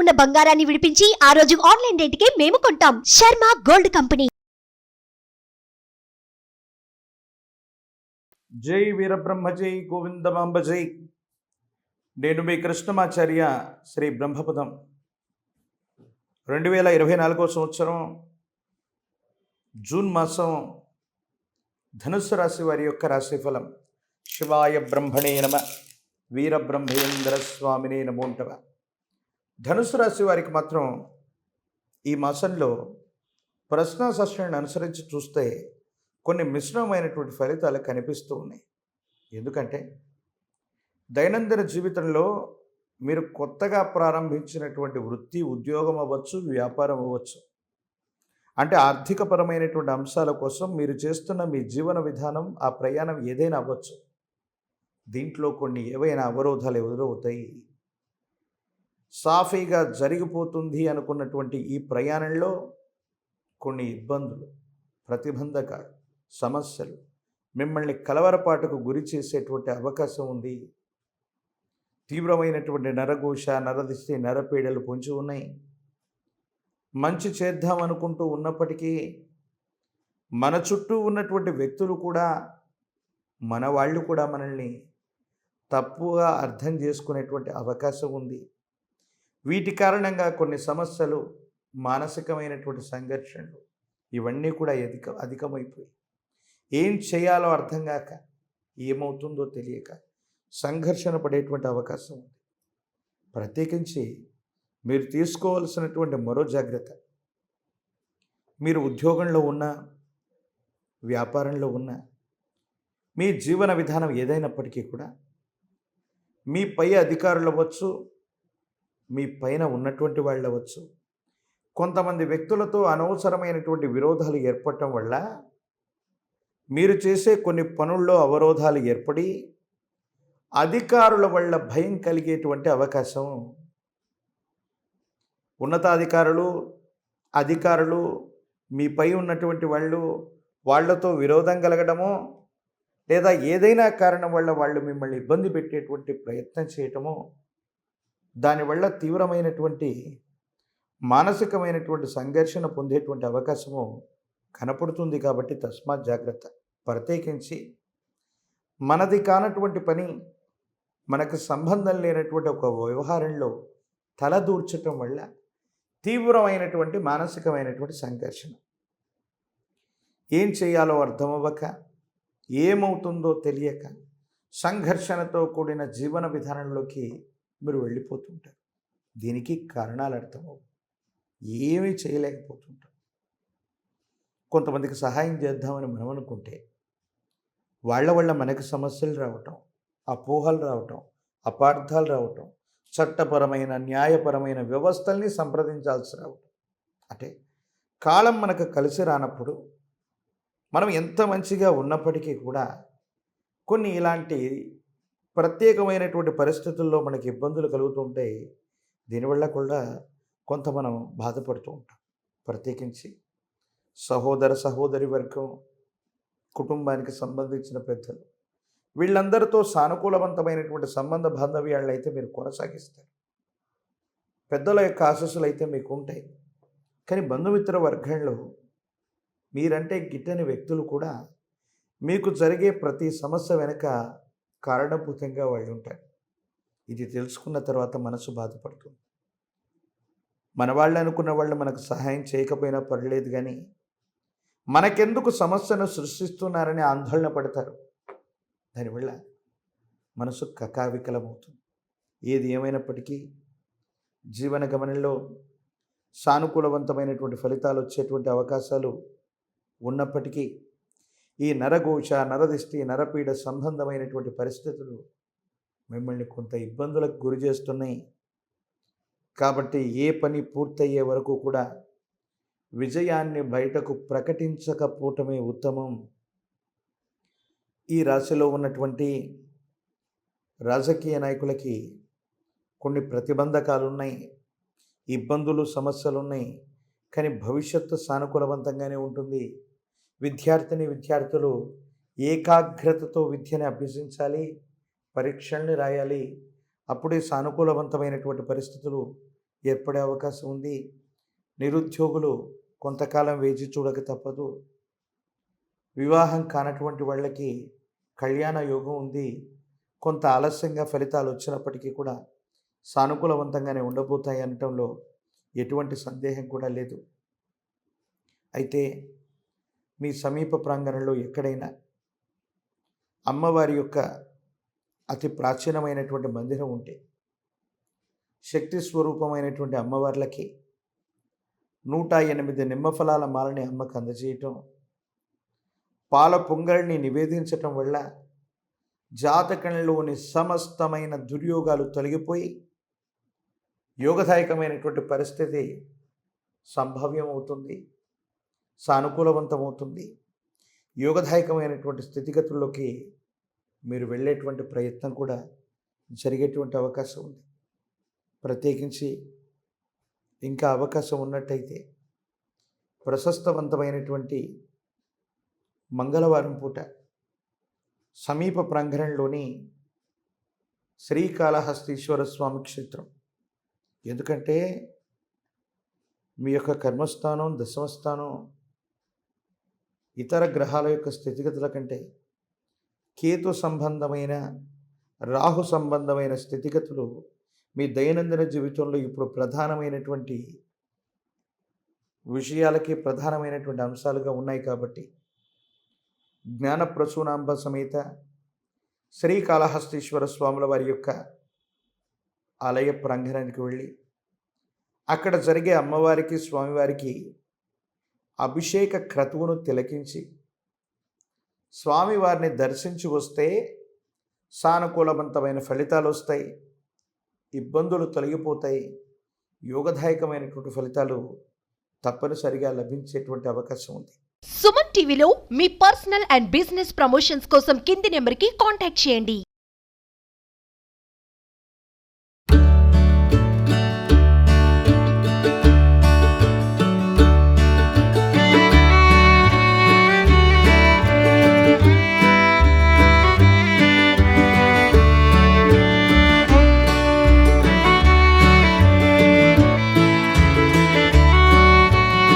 ఉన్న బంగారాన్ని విడిపించి ఆ రోజు ఆన్లైన్ రేటుకే మేము కొంటాం. Sharma gold company. జై వీరబ్రహ్మ జై గోవిందమాంబ జై. నేను మీ కృష్ణమాచార్య శ్రీ బ్రహ్మపదం. రెండు వేల ఇరవై నాలుగో సంవత్సరం జూన్ మాసం ధనుస్సు రాశి వారి యొక్క రాశిఫలం. శివాయ బ్రహ్మణే నమ వీరబ్రహ్మేంద్ర స్వామినే నమోంటవ ధనుసు రాశి వారికి మాత్రం ఈ మాసంలో ప్రశ్న సస్యాన్ని అనుసరించి చూస్తే కొన్ని మిశ్రమమైనటువంటి ఫలితాలు కనిపిస్తూ ఉన్నాయి. ఎందుకంటే దైనందిన జీవితంలో మీరు కొత్తగా ప్రారంభించినటువంటి వృత్తి ఉద్యోగం అవ్వచ్చు వ్యాపారం అవ్వచ్చు. అంటే ఆర్థికపరమైనటువంటి అంశాల కోసం మీరు చేస్తున్న మీ జీవన విధానం ఆ ప్రయాణం ఏదైనా అవ్వచ్చు. దీంట్లో కొన్ని ఏవైనా అవరోధాలు ఎదురవుతాయి. సాఫీగా జరిగిపోతుంది అనుకున్నటువంటి ఈ ప్రయాణంలో కొన్ని ఇబ్బందులు ప్రతిబంధకాలు సమస్యలు మిమ్మల్ని కలవరపాటుకు గురి చేసేటువంటి అవకాశం ఉంది. తీవ్రమైనటువంటి నరఘోష నరదిష్టి నరపీడలు పొంచి ఉన్నాయి. మంచి చేద్దాం అనుకుంటూ ఉన్నప్పటికీ మన చుట్టూ ఉన్నటువంటి వ్యక్తులు కూడా మన వాళ్ళు కూడా మనల్ని తప్పుగా అర్థం చేసుకునేటువంటి అవకాశం ఉంది. వీటి కారణంగా కొన్ని సమస్యలు మానసికమైనటువంటి సంఘర్షణలు ఇవన్నీ కూడా అధిక అధికమైపోయి ఏం చేయాలో అర్థం కాక ఏమవుతుందో తెలియక సంఘర్షణ పడేటువంటి అవకాశం ఉంది. ప్రత్యేకించి మీరు తీసుకోవాల్సినటువంటి మరో జాగ్రత్త మీరు ఉద్యోగంలో ఉన్న వ్యాపారంలో ఉన్న మీ జీవన విధానం ఏదైనప్పటికీ కూడా మీ పై అధికారులు అవ్వచ్చు మీ పైన ఉన్నటువంటి వాళ్ళు అవ్వచ్చు కొంతమంది వ్యక్తులతో అనవసరమైనటువంటి విరోధాలు ఏర్పడటం వల్ల మీరు చేసే కొన్ని పనుల్లో అవరోధాలు ఏర్పడి అధికారుల వల్ల భయం కలిగేటువంటి అవకాశం ఉన్నతాధికారులు అధికారులు మీపై ఉన్నటువంటి వాళ్ళు వాళ్ళతో విరోధం కలగడమో లేదా ఏదైనా కారణం వల్ల వాళ్ళు మిమ్మల్ని ఇబ్బంది పెట్టేటువంటి ప్రయత్నం చేయటమో దానివల్ల తీవ్రమైనటువంటి మానసికమైనటువంటి సంఘర్షణ పొందేటువంటి అవకాశము కనపడుతుంది కాబట్టి తస్మాత్ జాగ్రత్త. ప్రత్యేకించి మనది కానటువంటి పని మనకు సంబంధం లేనటువంటి ఒక వ్యవహారంలో తలదూర్చటం వల్ల తీవ్రమైనటువంటి మానసికమైనటువంటి సంఘర్షణ. ఏం చేయాలో అర్థమవ్వక ఏమవుతుందో తెలియక సంఘర్షణతో కూడిన జీవన విధానంలోకి మీరు వెళ్ళిపోతుంటారు. దీనికి కారణాలు అర్థమవు ఏమీ చేయలేకపోతుంటారు. కొంతమందికి సహాయం చేద్దామని మనం అనుకుంటే వాళ్ళ వల్ల మనకు సమస్యలు రావటం అపోహలు రావటం అపార్థాలు రావటం చట్టపరమైన న్యాయపరమైన వ్యవస్థల్ని సంప్రదించాల్సి రావటం. అంటే కాలం మనకు కలిసి రానప్పుడు మనం ఎంత మంచిగా ఉన్నప్పటికీ కూడా కొన్ని ఇలాంటి ప్రత్యేకమైనటువంటి పరిస్థితుల్లో మనకి ఇబ్బందులు కలుగుతుంటే దీనివల్ల కూడా కొంత మనం బాధపడుతూ ఉంటాం. ప్రత్యేకించి సహోదర సహోదరి వర్గం కుటుంబానికి సంబంధించిన పెద్దలు వీళ్ళందరితో సానుకూలవంతమైనటువంటి సంబంధ బాంధవ్యాలను అయితే మీరు కొనసాగిస్తారు. పెద్దల యొక్క ఆశస్సులు అయితే మీకు ఉంటాయి కానీ బంధుమిత్ర వర్గంలో మీరంటే గిట్టని వ్యక్తులు కూడా మీకు జరిగే ప్రతి సమస్య వెనుక కారణభూతంగా వాళ్ళు ఉంటారు ఇది తెలుసుకున్న తర్వాత మనసు బాధపడుతుంది. మన వాళ్ళు అనుకున్న వాళ్ళు మనకు సహాయం చేయకపోయినా పర్లేదు కానీ మనకెందుకు సమస్యను సృష్టిస్తున్నారని ఆందోళన పడతారు. దానివల్ల మనసు కకావికలమవుతుంది. ఏది ఏమైనప్పటికీ జీవన గమనంలో సానుకూలవంతమైనటువంటి ఫలితాలు వచ్చేటువంటి అవకాశాలు ఉన్నప్పటికీ ఈ నరఘోష నరదిష్టి నరపీడ సంబంధమైనటువంటి పరిస్థితులు మిమ్మల్ని కొంత ఇబ్బందులకు గురి చేస్తున్నాయి. కాబట్టి ఏ పని పూర్తయ్యే వరకు కూడా విజయాన్ని బయటకు ప్రకటించకపోవటమే ఉత్తమం. ఈ రాశిలో ఉన్నటువంటి రాజకీయ నాయకులకి కొన్ని ప్రతిబంధకాలు ఉన్నాయి ఇబ్బందులు సమస్యలు ఉన్నాయి కానీ భవిష్యత్తు సానుకూలవంతంగానే ఉంటుంది. విద్యార్థిని విద్యార్థులు ఏకాగ్రతతో విద్యని అభ్యసించాలి పరీక్షల్ని రాయాలి. అప్పుడే సానుకూలవంతమైనటువంటి పరిస్థితులు ఏర్పడే అవకాశం ఉంది. నిరుద్యోగులు కొంతకాలం వేచి చూడక తప్పదు. వివాహం కానటువంటి వాళ్ళకి కళ్యాణ యోగం ఉంది. కొంత ఆలస్యంగా ఫలితాలు వచ్చినప్పటికీ కూడా సానుకూలవంతంగానే ఉండబోతాయి అనటంలో ఎటువంటి సందేహం కూడా లేదు. అయితే మీ సమీప ప్రాంగణంలో ఎక్కడైనా అమ్మవారి యొక్క అతి ప్రాచీనమైనటువంటి మందిరం ఉంటే శక్తి స్వరూపమైనటువంటి అమ్మవార్లకి నూట ఎనిమిది నిమ్మఫలాల మాలని అమ్మకు అందజేయటం పాల పొంగల్ని నివేదించటం వల్ల జాతకంలోని సమస్తమైన దుర్యోగాలు తొలగిపోయి యోగదాయకమైనటువంటి పరిస్థితి సంభవ్యమవుతుంది. సానుకూలవంతమవుతుంది. యోగదాయకమైనటువంటి స్థితిగతుల్లోకి మీరు వెళ్ళేటువంటి ప్రయత్నం కూడా జరిగేటువంటి అవకాశం ఉంది. ప్రత్యేకించి ఇంకా అవకాశం ఉన్నట్టయితే ప్రశస్తవంతమైనటువంటి మంగళవారం పూట సమీప ప్రాంగణంలోని శ్రీకాళహస్తీశ్వర స్వామి క్షేత్రం. ఎందుకంటే మీ యొక్క కర్మస్థానం దశమస్థానం ఇతర గ్రహాల యొక్క స్థితిగతుల కంటే కేతు సంబంధమైన రాహు సంబంధమైన స్థితిగతులు మీ దైనందిన జీవితంలో ఇప్పుడు ప్రధానమైనటువంటి విషయాలకి ప్రధానమైనటువంటి అంశాలుగా ఉన్నాయి కాబట్టి జ్ఞాన ప్రసూనాంబ సమేత శ్రీకాళహస్తీశ్వర స్వాముల వారి యొక్క ఆలయ ప్రాంగణానికి వెళ్ళి అక్కడ జరిగే అమ్మవారికి స్వామివారికి అభిషేక క్రతువును తిలకించి స్వామివారిని దర్శించి వస్తే సానుకూలవంతమైన ఫలితాలు వస్తాయి. ఇబ్బందులు తొలగిపోతాయి. యోగదాయకమైనటువంటి ఫలితాలు తప్పనిసరిగా లభించేటువంటి అవకాశం ఉంది. సుమన్ టీవీలో మీ పర్సనల్ అండ్ బిజినెస్ ప్రమోషన్స్ కోసం కింది నెంబర్కి కాంటాక్ట్ చేయండి.